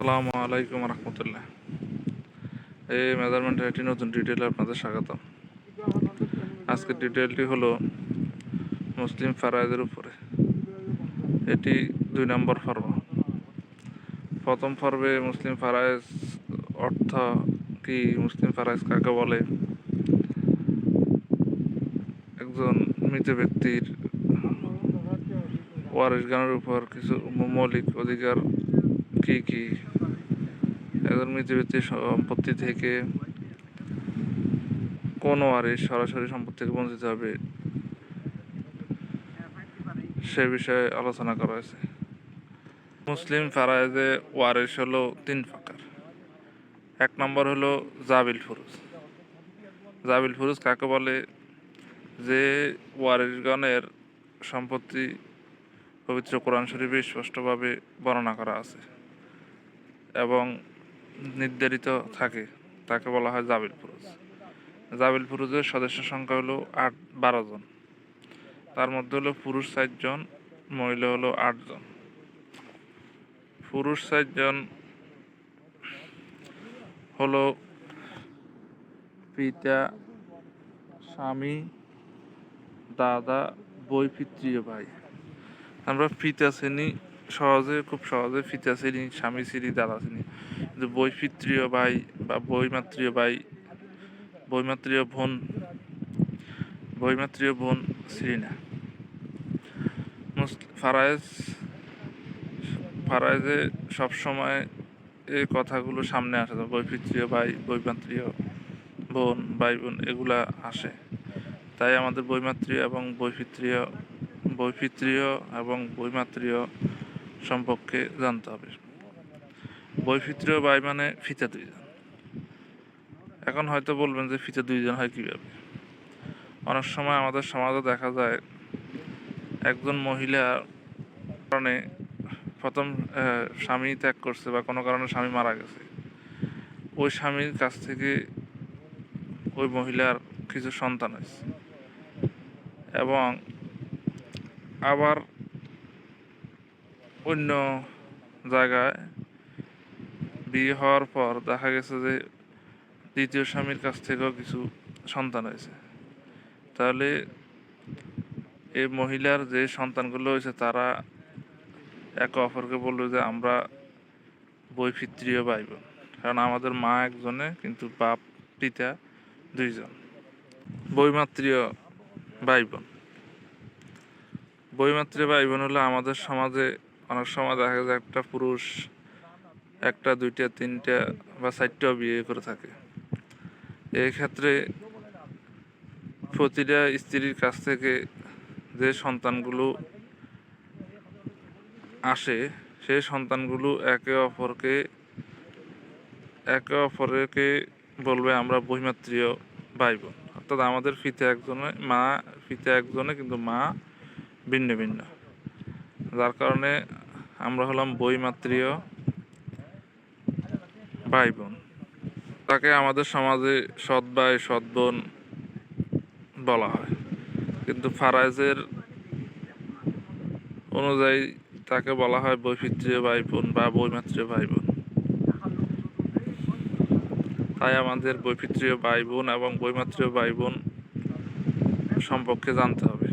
আসসালামু আলাইকুম রহমতুল্লাহ। এই মেজারমেন্টের একটি নতুন ডিটেল আপনাদের স্বাগত আজকের ডিটেলটি হলো মুসলিম ফারাইজের উপরে। এটি দুই নম্বর পর্ব। প্রথম পর্বে মুসলিম ফারাইজ অর্থ কি, মুসলিম ফারাইজ কাকে বলে? একজন মৃত ব্যক্তির ওয়ারিশ গানের উপর কিছু মৌলিক অধিকার কি কি? একজন মৃত ব্যক্তির সম্পত্তি থেকে কোন ওয়ারিশ সরাসরি সম্পত্তি থেকে বঞ্চিত হবে সে বিষয়ে আলোচনা করা হয়েছে। মুসলিম ফারায়েজে ওয়ারিশ হলো তিন প্রকার। এক নম্বর হলো জাবিল ফুরুজ। জাবিল ফুরুজ কাকে বলে? যে ওয়ারিশগণের সম্পত্তি পবিত্র কোরআন শরীফে স্পষ্টভাবে বর্ণনা করা আছে। এবং নির্ধারিত থাকে, তাকে বলা হয় জাবিল ফুরুজ। জাবিল ফুরুজের সদস্য সংখ্যা হলো আট, বারো জন। তার মধ্যে হলো পুরুষ ষাটজন মহিলা হলো আটজন পুরুষ ষাটজন হলো পিতা, স্বামী, দাদা বই পিতৃয় ভাই। আমরা পিতা, শ্রেণি সহজে, খুব সহজে পিতা শ্রেণি স্বামী শ্রেণি দাদা শ্রেণি কিন্তু বৈপিত্রীয় ভাই বা বৈমাত্রীয় ভাই বৈমাত্রীয় বোন বৈমাত্রীয় বোন শ্রী না। ফারায়েজ, ফারায়েজে সবসময় এই কথাগুলো সামনে আসে বৈপিত্রীয় ভাই বৈমাত্রীয় বোন, ভাই বোন, এগুলা আসে। তাই আমাদের বৈমাত্রীয় এবং বৈপিত্রীয় বৈপিত্রীয় এবং বৈমাত্রীয় সম্পর্কে জানতে হবে। বৈপিত্রীয় ভাই মানে ফিতা দুইজন এখন হয়তো বলবেন যে ফিতা দুইজন হয় কীভাবে? অনেক সময় আমাদের সমাজে দেখা যায়, একজন মহিলা কারণে প্রথম স্বামী ত্যাগ করছে বা কোনো কারণে স্বামী মারা গেছে। ওই স্বামীর কাছ থেকে ওই মহিলার কিছু সন্তান হয়েছে। এবং আবার অন্য জায়গায় বিয়ে হওয়ার পর দেখা গেছে যে দ্বিতীয় স্বামীর কাছ থেকেও কিছু সন্তান হয়েছে। তাহলে এই মহিলার যে সন্তানগুলো হয়েছে, তারা একে অপরকে বলল যে, আমরা বৈপিত্রীয় ভাই বোন কারণ আমাদের মা একজনে, কিন্তু বাপ, পিতা দুইজন। বৈমাত্রীয় ভাই বোন বৈমাত্রীয় ভাই বোন হলো আমাদের সমাজে অনেক সময় দেখা যায় একটা পুরুষ একটা, দুইটা, তিনটা বা চারটাও বিয়ে করে থাকে। এই ক্ষেত্রে প্রতিটা স্ত্রীর কাছ থেকে যে সন্তানগুলো আসে, সেই সন্তানগুলো একে অপরকে একে অপরকে বলবে, আমরা বহিমাত্রীয় ভাই বোন অর্থাৎ আমাদের ফিতে একজনে, মা ফিতে একজনে কিন্তু মা ভিন্ন ভিন্ন। যার কারণে আমরা হলাম বইমাত্রীয় ভাই বোন তাকে আমাদের সমাজে সৎ ভাই, সৎ বোন বলা হয়। কিন্তু ফারাইজের অনুযায়ী তাকে বলা হয় বৈপিত্রীয় ভাই বোন বা বৈমাত্রীয় ভাই বোন তাই আমাদের বৈপিত্রীয় ভাই বোন এবং বৈমাত্রীয় ভাই বোন সম্পর্কে জানতে হবে।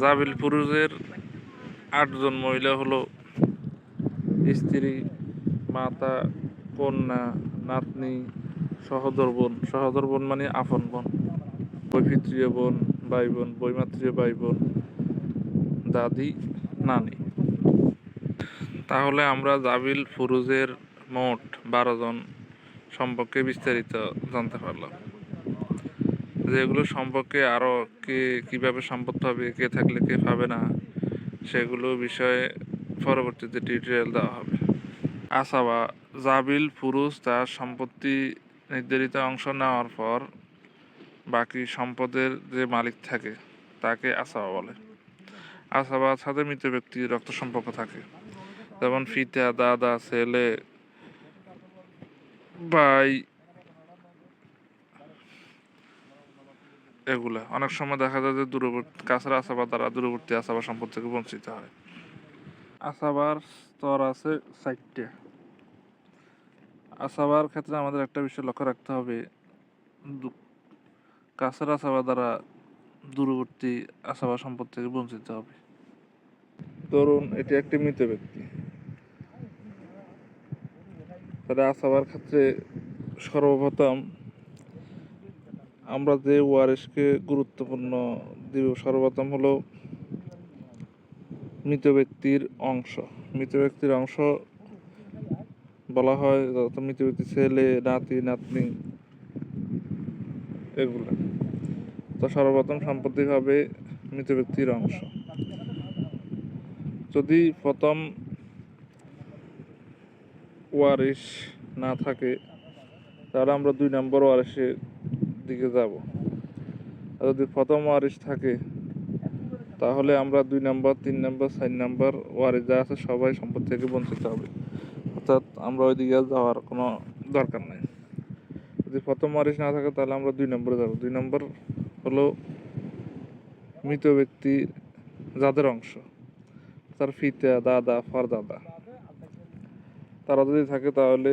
জাবিল পুরুষের আটজন মহিলা হলো স্ত্রী, মাতা, কন্যা, নাতনি, সহদর বোন। সহদর বোন মানে আপন বোন। বৈপিত্রীয় বোন, ভাই বোন, বৈমাত্রীয় ভাই বোন, দাদি, নানি। তাহলে আমরা জাবিল ফুরুজের মোট বারো জন সম্পর্কে বিস্তারিত জানতে পারলাম। যেগুলো সম্পর্কে আরও কে কীভাবে সম্পত্তি হবে কে থাকলে কে পাবে না সেগুলো বিষয়ে পরবর্তীতে ডিটেল দেওয়া হবে। আসাবা জাবিল পুরুষ তার সম্পত্তি নির্ধারিত অংশ নেওয়ার পর বাকি সম্পদের যে মালিক থাকে, তাকে আসাবা বলে। আসাবার সাথে মৃত ব্যক্তির রক্ত সম্পর্ক থাকে। যেমন ফিতা দাদা, ছেলে, ভাই এগুলা। অনেক সময় দেখা যায় যে দূরবর্তী কাছের আসাবা দ্বারা দূরবর্তী আসাবা সম্পদ থেকে বঞ্চিত হয়। আসাবার স্তর আছে চারটে আসাবার ক্ষেত্রে আমাদের একটা বিষয় লক্ষ্য রাখতে হবে কাছের আসাবা দ্বারা দূরবর্তী আসাবা সম্পদ থেকে বঞ্চিত হবে। ধরুন, এটি একটি মৃত ব্যক্তি। তাহলে আসাবার ক্ষেত্রে সর্বপ্রথম আমরা যে ওয়ারিশকে গুরুত্বপূর্ণ দিব সর্বপ্রথম হলো মৃত ব্যক্তির অংশ। মৃত ব্যক্তির অংশ বলা হয় মৃত ব্যক্তির ছেলে, নাতি, নাতনি, এগুলো। তো সর্বপ্রথম সম্পত্তি হবে মৃত ব্যক্তির অংশ। যদি প্রথম ওয়ারিশ না থাকে, তাহলে আমরা দুই নম্বর ওয়ারিশের দিকে যাব। যদি প্রথম ওয়ারিশ থাকে, তাহলে আমরা দুই নম্বর, তিন নম্বর, চার নাম্বার ওয়ারিশ যা আছে সবাই সম্পত্তি থেকে বঞ্চিত হবে। অর্থাৎ আমরা ওই দিকে যাওয়ার কোনো দরকার নাই। যদি প্রথম ওয়ারিশ না থাকে, তাহলে আমরা দুই নম্বরে যাব। দুই নম্বর হলো মৃত ব্যক্তির যাদের অংশ, তার ফিতা দাদা ফর দাদা তারা যদি থাকে, তাহলে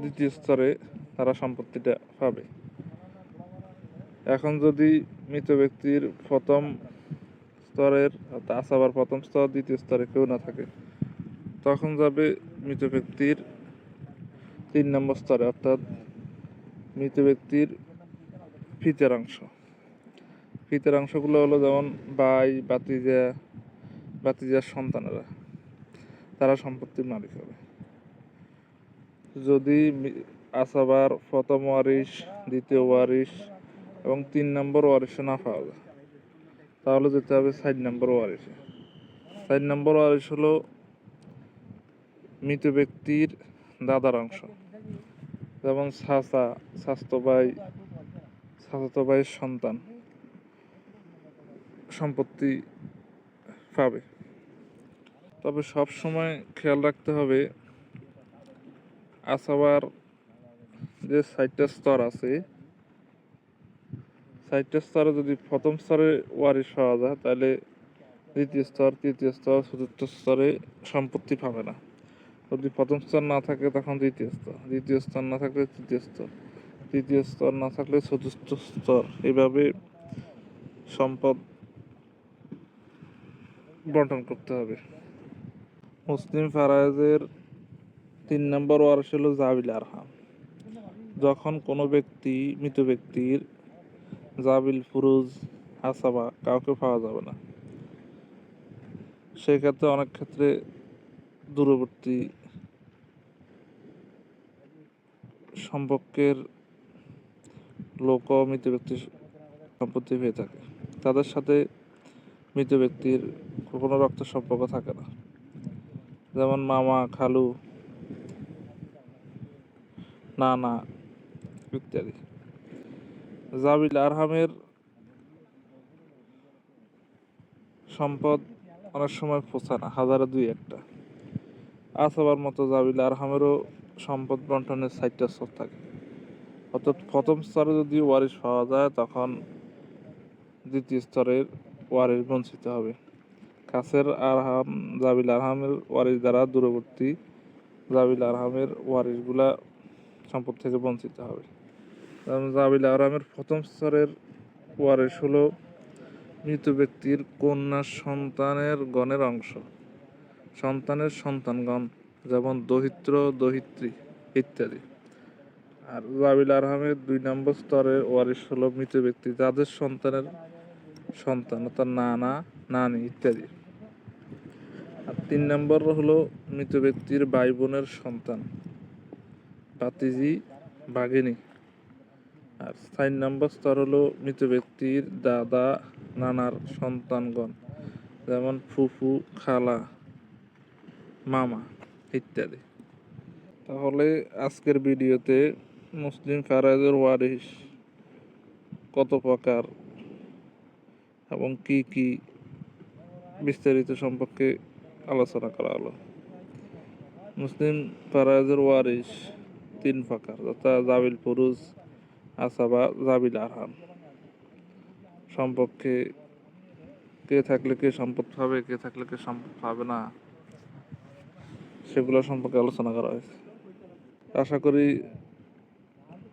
দ্বিতীয় স্তরে তারা সম্পত্তিটা পাবে। এখন যদি মৃত ব্যক্তির প্রথম স্তরের আসাবার প্রথম স্তর, দ্বিতীয় স্তরে কেউ না থাকে, তখন যাবে মৃত ব্যক্তির তিন নম্বর স্তরে, অর্থাৎ মৃত ব্যক্তির ফিতের অংশ। ফিতের অংশগুলো হলো যেমন ভাই বাতিজা বাতিজার সন্তানেরা, তারা সম্পত্তির মালিক হবে। যদি আসাবার প্রথম ওয়ারিশ, দ্বিতীয় ওয়ারিশ এবং তিন নম্বর ওয়ারিশে না পাওয়া যায় তাহলে যেতে হবে সাইড নম্বর ওয়ারিশে। সাইড নম্বর ওয়ারিশ হলো মৃত ব্যক্তির দাদার অংশ। যেমন চাচা স্বাস্থ্য ভাই সন্তান সম্পত্তি পাবে। তবে সব সময় খেয়াল রাখতে হবে, আসাবার যে সাইটটা স্তর আছে সাইটটা স্তরে যদি প্রথম স্তরে ওয়ারিশ পাওয়া যায়, তাহলে দ্বিতীয় স্তর, তৃতীয় স্তর, চতুর্থ স্তরে সম্পত্তি পাবে না। যদি প্রথম স্তর না থাকে, তখন দ্বিতীয় স্তর দ্বিতীয় স্তর না থাকলে তৃতীয় স্তর তৃতীয় স্তর না থাকলে চতুর্থ স্তর। এভাবে সম্পদ বন্টন করতে হবে। মুসলিম ফারায়েজের তিন নম্বর ওয়ারিশ হলো জাবিল আরহাম। যখন কোনো ব্যক্তি, মৃত ব্যক্তির জাবিল, ফুরুজ হাসাবা কাউকে পাওয়া যাবে না। সেক্ষেত্রে অনেক ক্ষেত্রে দূরবর্তী সম্পর্কের লোক মৃত ব্যক্তির সম্পত্তি হয়ে থাকে। তাদের সাথে মৃত ব্যক্তির কোনো রক্ত সম্পর্ক থাকে না। যেমন মামা, খালু, নানা ইত্যাদি। জাবিল আরহামের সম্পদ অনেক সময় পৌঁছা না, হাজারে দুই একটা। আসাবার মতো জাবিল আরহামেরও সম্পদ বন্টনের সাইটটা স্তর থাকে। অর্থাৎ প্রথম স্তরে যদি ওয়ারিশ পাওয়া যায়, তখন দ্বিতীয় স্তরের ওয়ারিশ বঞ্চিত হবে। কাছের আরহাম, জাবিল আরহামের ওয়ারিশ দ্বারা দূরবর্তী জাবিল আরহামের ওয়ারিশগুলা সম্পদ থেকে বঞ্চিত হবে। জাবিল আরহামের প্রথম স্তরের ওয়ারিশ হলো মৃত ব্যক্তির কন্যা সন্তানের গণের অংশ। সন্তানের সন্তানগণ, যেমন দহিত্র, দহিত্রী ইত্যাদি। আর জাবিল আরহামের দুই নম্বর স্তরের ওয়ারিশ হলো মৃত ব্যক্তি যাদের সন্তানের সন্তান, অর্থাৎ নানা, নানি ইত্যাদি। আর তিন নম্বর হলো মৃত ব্যক্তির ভাই বোনের সন্তান, ভাতিজি বাঘিনী আর চার নম্বর স্তর হলো মৃত ব্যক্তির দাদা, নানার সন্তানগণ, যেমন ফুফু, খালা, মামা ইত্যাদি। তাহলে আজকের ভিডিওতে মুসলিম ফারাজের ওয়ারিশ কত প্রকার এবং কি কি বিস্তারিত সম্পর্কে আলোচনা করা হলো? মুসলিম ফারাজের ওয়ারিশ তিন প্রকার, যথা জাবিল ফুরুজ আসাবা জাবিল আরহাম। সম্পর্কে কে থাকলে কে সম্পদ পাবে, কে থাকলে কে সম্পদ পাবে না, সেগুলো সম্পর্কে আলোচনা করা হয়েছে। আশা করি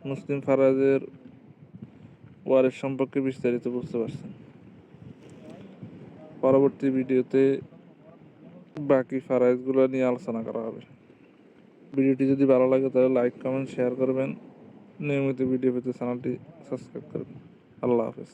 মুসলিম ফারাজের ওয়ারের সম্পর্কে বিস্তারিত বুঝতে পারছেন। পরবর্তী ভিডিওতে বাকি ফারাইজগুলো নিয়ে আলোচনা করা হবে। ভিডিওটি যদি ভালো লাগে তাহলে লাইক, কমেন্ট, শেয়ার করবেন। নিয়মিত ভিডিও পেতে চ্যানেলটি সাবস্ক্রাইব করবেন। আল্লাহ হাফেজ।